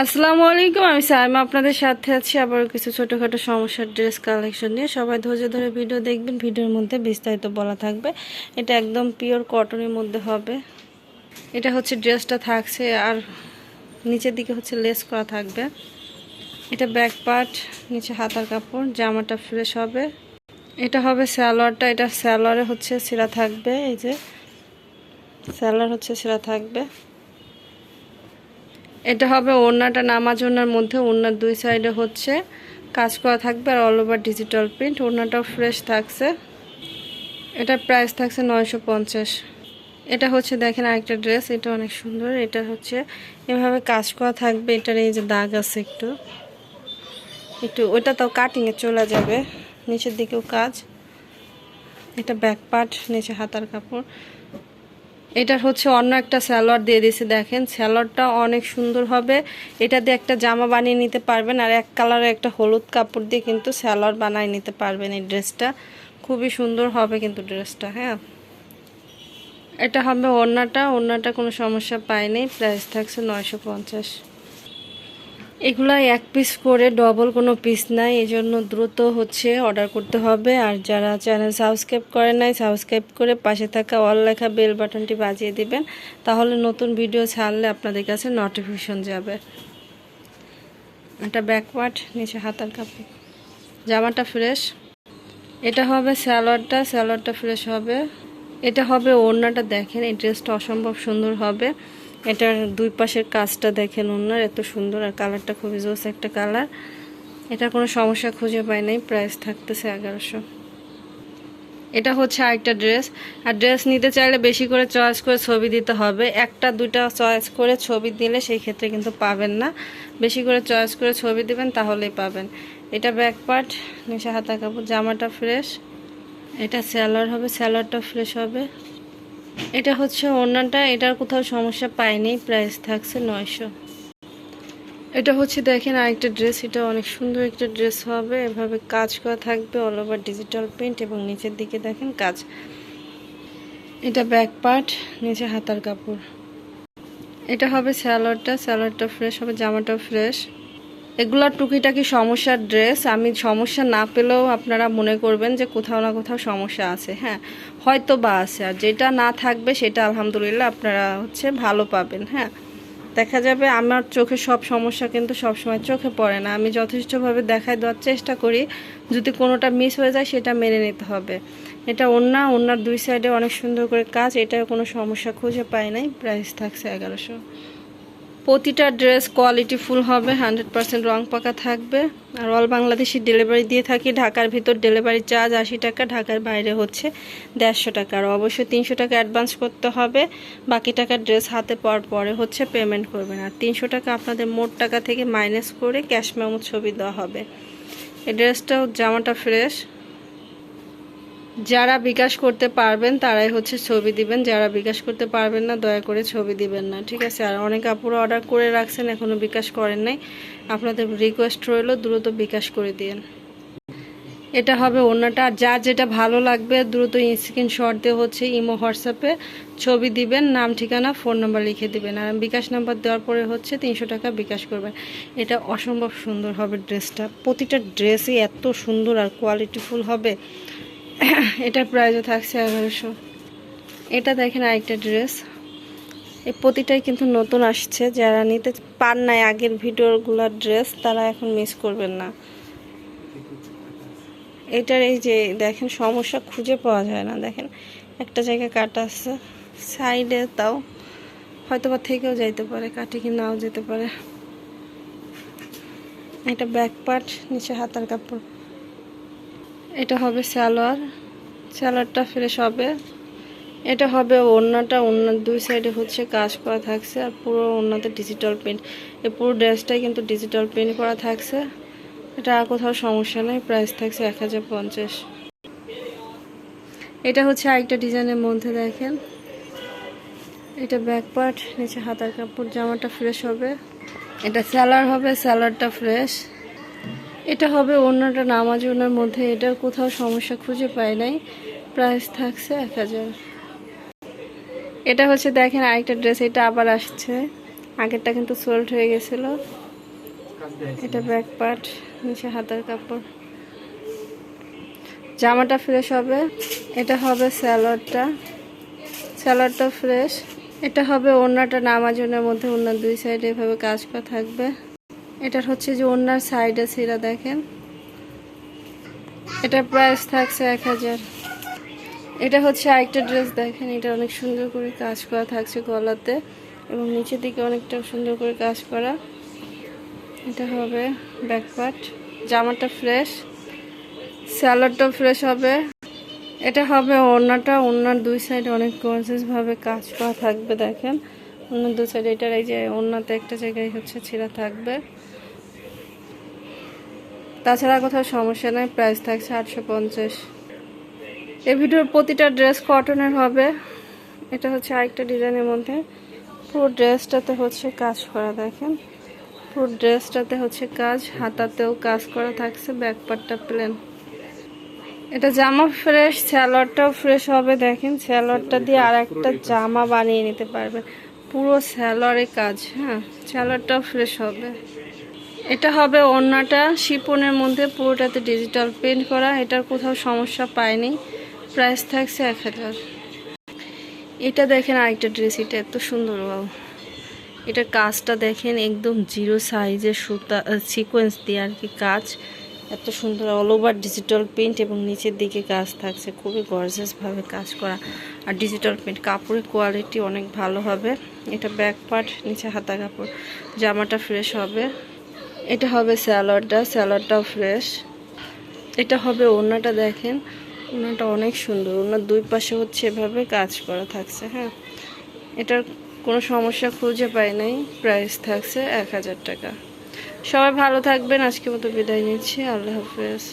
আসসালামু আলাইকুম, আমি সাইমা। আপনাদের সাথে আছি আবার কিছু ছোটোখাটো সমস্যার ড্রেস কালেকশন নিয়ে। সবাই ধৈর্য ধরে ভিডিও দেখবেন, ভিডিওর মধ্যে বিস্তারিত বলা থাকবে। এটা একদম পিওর কটনের মধ্যে হবে। এটা হচ্ছে ড্রেসটা থাকছে আর নিচের দিকে হচ্ছে লেস করা থাকবে। এটা ব্যাক পার্ট, নিচে হাতার কাপড়, জামাটা ফ্রেশ হবে। এটা হবে স্যালোয়ারটা এটা স্যালোয়ারে হচ্ছে সিরা থাকবে, এই যে। স্যালোয়ার হচ্ছে সিরা থাকবে। এটা হবে ওড়নাটা নামাজ ওড়নার মধ্যে ওড়নার দুই সাইডে হচ্ছে। কাজ করা থাকবে আর অল ওভার ডিজিটাল প্রিন্ট ওড়নাটাও ফ্রেশ থাকছে। এটার প্রাইস থাকছে নয়শো পঞ্চাশ। এটা হচ্ছে দেখেন আরেকটা ড্রেস এটা অনেক সুন্দর। এটা হচ্ছে এভাবে কাজ করা থাকবে, এটার এই যে দাগ আছে একটু। একটু, ওটা তো কাটিংয়ে চলে যাবে, নিচের দিকেও কাজ। এটা ব্যাক পার্ট নিচে হাতার কাপড়। এটার হচ্ছে অন্য একটা স্যালোয়ার দিয়ে দিয়েছে, দেখেন। স্যালোয়ারটা অনেক সুন্দর হবে। এটা দিয়ে একটা জামা বানিয়ে নিতে পারবেন, আর এক কালারে একটা হলুদ কাপড় দিয়ে কিন্তু স্যালোয়ার বানিয়ে নিতে পারবেন এই ড্রেসটা। খুবই সুন্দর হবে কিন্তু ড্রেসটা হ্যাঁ। এটা হবে ওড়নাটা ওড়নাটা কোনো সমস্যা পায়নি প্রাইস থাকছে নয়শো পঞ্চাশ। এগুলা এক পিস করে ডবল কোনো পিস নাই এই জন্য দ্রুত হচ্ছে অর্ডার করতে হবে। আর যারা চ্যানেল সাবস্ক্রাইব করে নাই সাবস্ক্রাইব করে পাশে থাকা অল লেখা বেল বাটনটি বাজিয়ে দিবেন, তাহলে নতুন ভিডিও ছাড়লে আপনাদের কাছে নোটিফিকেশন যাবে। এটা ব্যাকওয়ার্ড নিচে হাতার কাপড়। জামাটা ফ্রেশ এটা হবে স্যালোয়ারটা স্যালোয়ারটা ফ্রেশ হবে। এটা হবে ওড়নাটা দেখেন, এই ড্রেসটা অসম্ভব সুন্দর হবে। এটার দুই পাশের কাজটা দেখেন ওনার, এত সুন্দর আর কালারটা খুবই জোস একটা কালার। এটা কোনো সমস্যা খুঁজে পাই নাই, প্রাইস থাকতেছে এগারোশো। এটা হচ্ছে আরেকটা ড্রেস, আর ড্রেস নিতে চাইলে বেশি করে চয়েস করে ছবি দিতে হবে। একটা, দুইটা চয়েস করে ছবি দিলে সেই ক্ষেত্রে কিন্তু পাবেন না। বেশি করে চয়েস করে ছবি দিবেন তাহলেই পাবেন। এটা ব্যাক পার্ট নিচে হাতা কাপড়, জামাটা ফ্রেশ। এটা স্যালোয়ার হবে, স্যালোয়ারটা ফ্রেশ হবে। এটা হচ্ছে ওড়নাটা, এটার কোথাও সমস্যা পাইনি প্রাইস থাকছে নয়শো। এটা হচ্ছে দেখেন আরেকটা ড্রেস এটা অনেক সুন্দর একটা ড্রেস হবে, এভাবে কাজ করা থাকবে অল ওভার ডিজিটাল প্রিন্ট এবং নিচের দিকে দেখেন কাজ। এটা ব্যাক পার্ট নিচে হাতার কাপড়। এটা হবে স্যালোয়ারটা স্যালোয়ারটা ফ্রেশ হবে, জামাটাও ফ্রেশ এগুলো টুকিটাকি সমস্যার ড্রেস। আমি সমস্যা না পেলেও আপনারা মনে করবেন যে কোথাও না কোথাও সমস্যা আছে হ্যাঁ। হয়তো বা আছে, আর যেটা না থাকবে সেটা আলহামদুলিল্লাহ আপনারা হচ্ছে ভালো পাবেন হ্যাঁ। দেখা যাবে আমার চোখে সব সমস্যা কিন্তু সব সময় চোখে পড়ে না। আমি যথেষ্টভাবে দেখাই দেওয়ার চেষ্টা করি, যদি কোনোটা মিস হয়ে যায় সেটা মেনে নিতে হবে। এটা অন্য অন্যার দুই সাইডে অনেক সুন্দর করে কাজ এটা কোনো সমস্যা খুঁজে পাই নাই। প্রাইস থাকছে এগারোশো। প্রতিটা ড্রেস কোয়ালিটি ফুল হবে হান্ড্রেড পার্সেন্ট রং পাকা থাকবে। আর অল বাংলাদেশি ডেলিভারি দিয়ে থাকি, ঢাকার ভিতর ডেলিভারি চার্জ আশি টাকা, ঢাকার বাইরে হচ্ছে দেড়শো টাকা। আর অবশ্যই তিনশো টাকা অ্যাডভান্স করতে হবে, বাকি টাকা ড্রেস হাতে পাওয়ার পরে হচ্ছে পেমেন্ট করবেন। আর তিনশো টাকা আপনাদের মোট টাকা থেকে মাইনাস করে ক্যাশ মেমো ছবি দেওয়া হবে। এই ড্রেসটাও জামাটা ফ্রেশ যারা বিকাশ করতে পারবেন, তারাই হচ্ছে ছবি দিবেন। যারা বিকাশ করতে পারবেন না, দয়া করে ছবি দিবেন না, ঠিক আছে? আর অনেক আপুরো অর্ডার করে রাখছেন এখনও বিকাশ করেন নাই। আপনাদের রিকোয়েস্ট রইল, দ্রুত বিকাশ করে দিন এটা হবে অন্যটা আর যার যেটা ভালো লাগবে, দ্রুত স্ক্রিনশট দিয়ে হচ্ছে ইমো, হোয়াটসঅ্যাপে ছবি দিবেন। নাম, ঠিকানা ফোন নাম্বার লিখে দিবেন। আর বিকাশ নাম্বার দেওয়ার পরে হচ্ছে তিনশো টাকা বিকাশ করবেন। এটা অসম্ভব সুন্দর হবে ড্রেসটা প্রতিটা ড্রেসই এত সুন্দর আর কোয়ালিটিফুল হবে। এটার প্রাইসও থাকছে এগারোশো। এটা দেখেন আরেকটা ড্রেস। এই প্রতিটাই কিন্তু নতুন আসছে। যারা নিতে পার নাই আগের ভিডিওগুলোর ড্রেস, তারা এখন মিস করবেন না। এটার এই যে দেখেন, সমস্যা খুঁজে পাওয়া যায় না। দেখেন, একটা জায়গায় কাটা আছে। সাইডে তাও হয়তো বা থেকেও যাইতে পারে কাটে কি নাও যেতে পারে। এটা ব্যাক পার্ট, নিচে হাতার কাপড়। এটা হবে স্যালোয়ার স্যালোয়ারটা ফ্রেশ হবে। এটা হবে ওড়নাটা। ওড়নার দুই সাইডে হচ্ছে কাজ করা থাকছে আর পুরো ওড়নাতে ডিজিটাল প্রিন্ট এই পুরো ড্রেসটাই কিন্তু ডিজিটাল প্রিন্ট করা থাকছে। এটা আর কোথাও সমস্যা নেই। প্রাইস থাকছে এক হাজার পঞ্চাশ। এটা হচ্ছে আরেকটা ডিজাইনের মধ্যে দেখেন। এটা ব্যাক পার্ট নিচে হাতার কাপড়, জামাটা ফ্রেশ হবে। এটা স্যালার হবে স্যালারটা ফ্রেশ এটা হবে অন্যটা নামাজ ওনার মধ্যে এটার কোথাও সমস্যা খুঁজে পাই নাই। প্রাইস থাকছে এক হাজার। এটা হচ্ছে দেখেন আরেকটা ড্রেস এটা আবার আসছে। আগেরটা কিন্তু সোল্ড হয়ে গেছিল। এটা ব্যাক পার্ট নিচে হাতার কাপড়। জামাটা ফ্রেশ হবে, এটা হবে স্যালোয়ারটা স্যালোয়ারটা ফ্রেশ এটা হবে ওড়নাটা নামাজনের মধ্যে, ওড়নার দুই সাইডে এভাবে কাজ করা থাকবে। এটার হচ্ছে যে ওড়নার সাইডে সিরা দেখেন। এটার প্রাইস থাকছে এক হাজার। এটা হচ্ছে আরেকটা ড্রেস দেখেন, এটা অনেক সুন্দর করে কাজ করা থাকছে গলাতে এবং নিচের দিকে অনেকটা সুন্দর করে কাজ করা। এটা হবে ব্যাকপার্ট জামাটা ফ্রেশ স্যালাডটাও ফ্রেশ হবে। এটা হবে ওড়নাটা। ওড়নার দুই সাইড অনেক গর্জেস ভাবে কাজ করা থাকবে, দেখেন। দুই সাইডে এটার এই যে ওড়নাতে একটা জায়গায় হচ্ছে ছিঁড়া থাকবে। তাছাড়া কোথাও সমস্যা নাই প্রাইস থাকছে আটশো পঞ্চাশ। এই ভিডিওর প্রতিটা ড্রেস কটনের হবে। এটা হচ্ছে আরেকটা ডিজাইনের মধ্যে। পুরো ড্রেসটাতে হচ্ছে কাজ করা, দেখেন। পুরো ড্রেসটাতে হচ্ছে কাজ, হাতাতেও কাজ করা থাকছে ব্যাক পার্টটা প্লেন এটা জামা ফ্রেশ স্যালোয়ারটাও ফ্রেশ হবে, দেখেন। স্যালোয়ারটা দিয়ে আর একটা জামা বানিয়ে নিতে পারবেন পুরো স্যালোয়ারে কাজ হ্যাঁ? স্যালোয়ারটাও ফ্রেশ হবে। এটা হবে ওড়নাটা শিপনের মধ্যে পুরোটাতে ডিজিটাল প্রিন্ট করা। এটার কোথাও সমস্যা পায়নি। প্রাইস থাকছে এক হাজার। এটা দেখেন আরেকটা ড্রেস এটা এত সুন্দর বাবু এটার কাজটা দেখেন একদম জিরো সাইজের সুতা সিকোয়েন্স দিয়ে আর কি কাজ। এত সুন্দর অল ওভার ডিজিটাল প্রিন্ট এবং নিচের দিকে কাজ থাকছে। খুবই গর্জাসভাবে কাজ করা। আর ডিজিটাল প্রিন্ট কাপড়ের কোয়ালিটি অনেক ভালো হবে। এটা ব্যাক পার্ট নিচে হাতা কাপড়, জামাটা ফ্রেশ হবে। এটা হবে স্যালাডটা স্যালাডটাও ফ্রেশ এটা হবে ওড়নাটা দেখেন, ওড়নাটা অনেক সুন্দর। ওনার দুই পাশে হচ্ছে এভাবে কাজ করা থাকছে হ্যাঁ। এটার কোনো সমস্যা খুঁজে পাই নাই প্রাইস থাকছে এক হাজার টাকা। সবাই ভালো থাকবেন আজকে মতো বিদায় নিচ্ছি, আল্লাহ হাফেজ।